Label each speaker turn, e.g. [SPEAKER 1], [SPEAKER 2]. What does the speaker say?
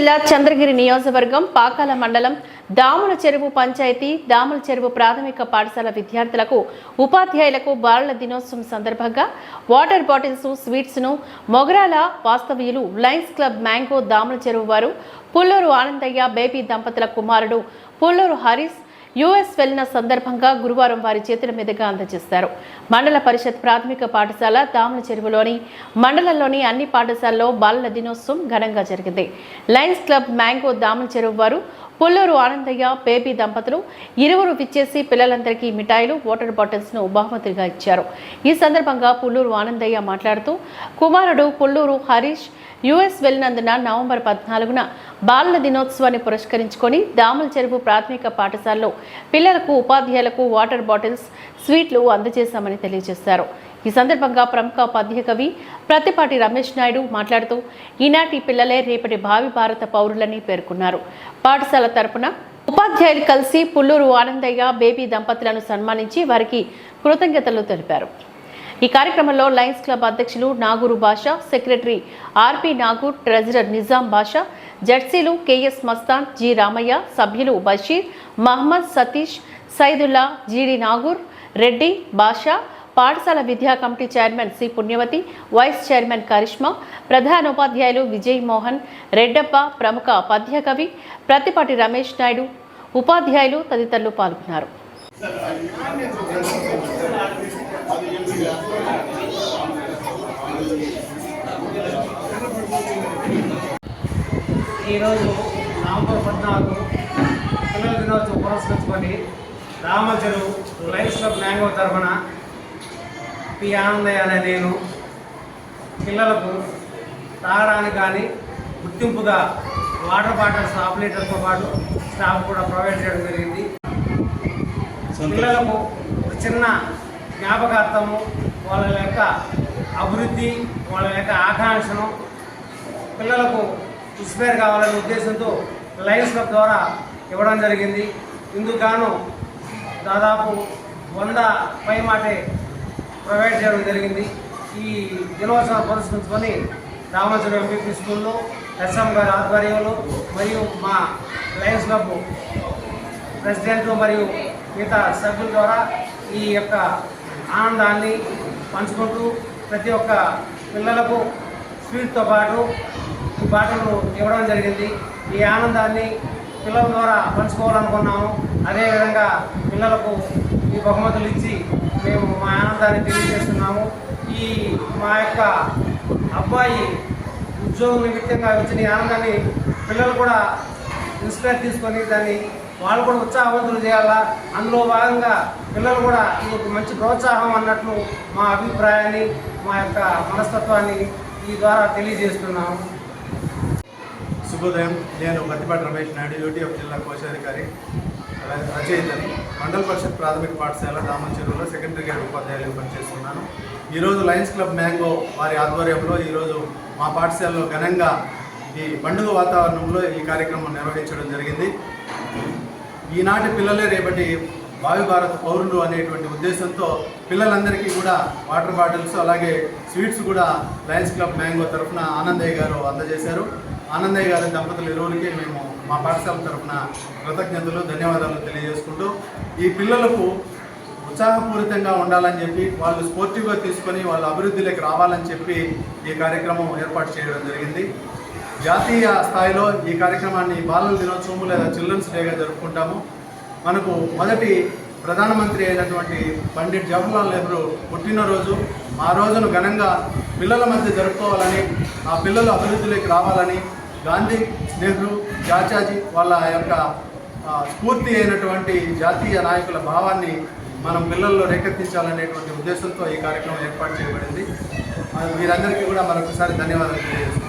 [SPEAKER 1] జిల్లా చంద్రగిరి నియోజకవర్గం పాకాల మండలం దాముల చెరువు పంచాయతీ దాముల చెరువు ప్రాథమిక పాఠశాల విద్యార్థులకు ఉపాధ్యాయులకు బాలల దినోత్సవం సందర్భంగా వాటర్ బాటిల్స్ స్వీట్స్ను మొగరాల వాస్తవ్యులు లయన్స్ క్లబ్ మ్యాంగో దాముల చెరువు వారు పుల్లూరు ఆనందయ్య బేబీ దంపతుల కుమారుడు పుల్లూరు హరీష్ యుఎస్ వెళ్ళిన సందర్భంగా గురువారం వారి చేతుల మీదుగా అందజేశారు. మండల పరిషత్ ప్రాథమిక పాఠశాల దాముల చెరువులోని మండలంలోని అన్ని పాఠశాలలో బాలల దినోత్సవం ఘనంగా జరిగింది. లయన్స్ క్లబ్ మ్యాంగో దామల చెరువు వారు పుల్లూరు ఆనందయ్య బేబీ దంపతులు ఇరువురు విచ్చేసి పిల్లలందరికీ మిఠాయిలు వాటర్ బాటిల్స్ను బహుమతిగా ఇచ్చారు. ఈ సందర్భంగా పుల్లూరు ఆనందయ్య మాట్లాడుతూ కుమారుడు పుల్లూరు హరీష్ యుఎస్ వెళ్ళినందున నవంబర్ పద్నాలుగున బాలల దినోత్సవాన్ని పురస్కరించుకొని దాముల చెరువు ప్రాథమిక పాఠశాలలో పిల్లలకు ఉపాధ్యాయులకు వాటర్ బాటిల్స్ స్వీట్లు అందజేశామని తెలియజేశారు. ఈ సందర్భంగా ప్రముఖ పద్య కవి ప్రతిపాటి రమేష్ నాయుడు మాట్లాడుతూ ఈనాటి పిల్లలే రేపటి భావి భారత పౌరులని పేర్కొన్నారు. పాఠశాల తరపున ఉపాధ్యాయులు కలిసి పుల్లూరు ఆనందయ్య బేబీ దంపతులను సన్మానించి వారికి కృతజ్ఞతలు తెలిపారు. ఈ కార్యక్రమంలో లయన్స్ క్లబ్ అధ్యక్షులు Nagur Basha secretary RP Nagur treasurer Nizam Basha జడ్సీలు KS Mastan G Ramayya సభ్యులు బషీర్ మహమ్మద్ సతీష్ సైదుల్లా జీడి నాగూర్ రెడ్డి బాషా పాఠశాల విద్యా committee chairman C Punyavathi vice chairman Karishma ప్రధానోపాధ్యాయులు విజయ్ మోహన్ రెడ్డప్ప ప్రముఖ పద్యకవి ప్రతిపాటి రమేష్ నాయుడు ఉపాధ్యాయులు తదితరులు పాల్గొన్నారు.
[SPEAKER 2] ఈరోజు నవంబర్ పద్నాలుగు పిల్లల దినోత్సవం పురస్కరించుకొని రామచరు లైన్స్ క్లబ్ మ్యాంగో తరఫున పి ఆనందయ్య అనే నేను పిల్లలకు తాగడానికి కానీ గుర్తింపుగా వాటర్ బాటిల్స్ హాఫ్ లీటర్తో పాటు స్టాఫ్ కూడా ప్రొవైడ్ చేయడం జరిగింది. పిల్లలకు ఒక చిన్న జ్ఞాపకార్థము వాళ్ళ యొక్క అభివృద్ధి వాళ్ళ యొక్క ఆకాంక్షను పిల్లలకు ఇన్స్పైర్ కావాలనే ఉద్దేశంతో లయన్స్ క్లబ్ ద్వారా ఇవ్వడం జరిగింది. ఇందుకు గాను దాదాపు వంద పై మాటే ప్రొవైడ్ చేయడం జరిగింది. ఈ దినోత్సవం పురస్కరించుకొని రామచంద్ర ఎంపీపీ స్కూల్లో ఎస్ఎం గారి ఆధ్వర్యంలో మరియు మా లయన్స్ క్లబ్ ప్రెసిడెంట్ మరియు మిగతా సభ్యుల ద్వారా ఈ యొక్క ఆనందాన్ని పంచుకుంటూ ప్రతి ఒక్క పిల్లలకు స్వీట్తో పాటు ఈ బాటలు ఇవ్వడం జరిగింది. ఈ ఆనందాన్ని పిల్లల ద్వారా పంచుకోవాలనుకున్నాము. అదేవిధంగా పిల్లలకు ఈ బహుమతులు ఇచ్చి మేము తెలియజేస్తున్నాము. ఈ మా యొక్క అబ్బాయి ఉద్యోగం నిమిత్తంగా వచ్చిన ఆనందాన్ని పిల్లలు కూడా ఇన్స్పైర్ తీసుకొని దాన్ని వాళ్ళు కూడా ఉత్సాహవంతులు చేయాలా? అందులో భాగంగా పిల్లలు కూడా ఇది ఒక మంచి ప్రోత్సాహం అన్నట్లు మా అభిప్రాయాన్ని మా యొక్క మనస్తత్వాన్ని ఈ ద్వారా తెలియజేస్తున్నాము.
[SPEAKER 3] శుభోదయం. నేను మత్తిపాటి రమేష్ నాయుడు యూటీఎఫ్ జిల్లా కోశాధికారి అలాగే రచయితని. మండల పరిషత్ ప్రాథమిక పాఠశాల రామంచెరువులో సెకండరీ గ్రేడ్ ఉపాధ్యాయులు పనిచేస్తున్నాను. ఈరోజు లయన్స్ క్లబ్ మ్యాంగో వారి ఆధ్వర్యంలో ఈరోజు మా పాఠశాలలో ఘనంగా ఈ పండుగ వాతావరణంలో ఈ కార్యక్రమం నిర్వహించడం జరిగింది. ఈనాటి పిల్లలే రేపటి భావి భారత పౌరులు అనేటువంటి ఉద్దేశంతో పిల్లలందరికీ కూడా వాటర్ బాటిల్స్ అలాగే స్వీట్స్ కూడా లయన్స్ క్లబ్ మ్యాంగో తరఫున ఆనందయ్య గారు అందజేశారు. ఆనందయ్య గారి దంపతులు ఇరువురికి మేము మా పాఠశాల తరఫున కృతజ్ఞతలు ధన్యవాదాలు తెలియజేసుకుంటూ ఈ పిల్లలకు ఉత్సాహపూరితంగా ఉండాలని చెప్పి వాళ్ళు స్పోర్టివ్గా తీసుకొని వాళ్ళ అభివృద్ధిలోకి రావాలని చెప్పి ఈ కార్యక్రమం ఏర్పాటు చేయడం జరిగింది. జాతీయ స్థాయిలో ఈ కార్యక్రమాన్ని బాలల దినోత్సవం లేదా చిల్డ్రన్స్ డేగా జరుపుకుంటాము. మనకు మొదటి ప్రధానమంత్రి అయినటువంటి పండిట్ జవహర్లాల్ నెహ్రూ పుట్టినరోజు. ఆ రోజును ఘనంగా పిల్లల మధ్య జరుపుకోవాలని ఆ పిల్లలు అభివృద్ధిలోకి రావాలని గాంధీ నెహ్రూ చాచాజీ వాళ్ళ యొక్క స్ఫూర్తి అయినటువంటి జాతీయ నాయకుల భావాన్ని మనం పిల్లల్లో రేకెత్తించాలనేటువంటి ఉద్దేశంతో ఈ కార్యక్రమం ఏర్పాటు చేయబడింది. మీరందరికీ వీరందరికీ కూడా మరొకసారి ధన్యవాదాలు తెలియజేస్తున్నాను.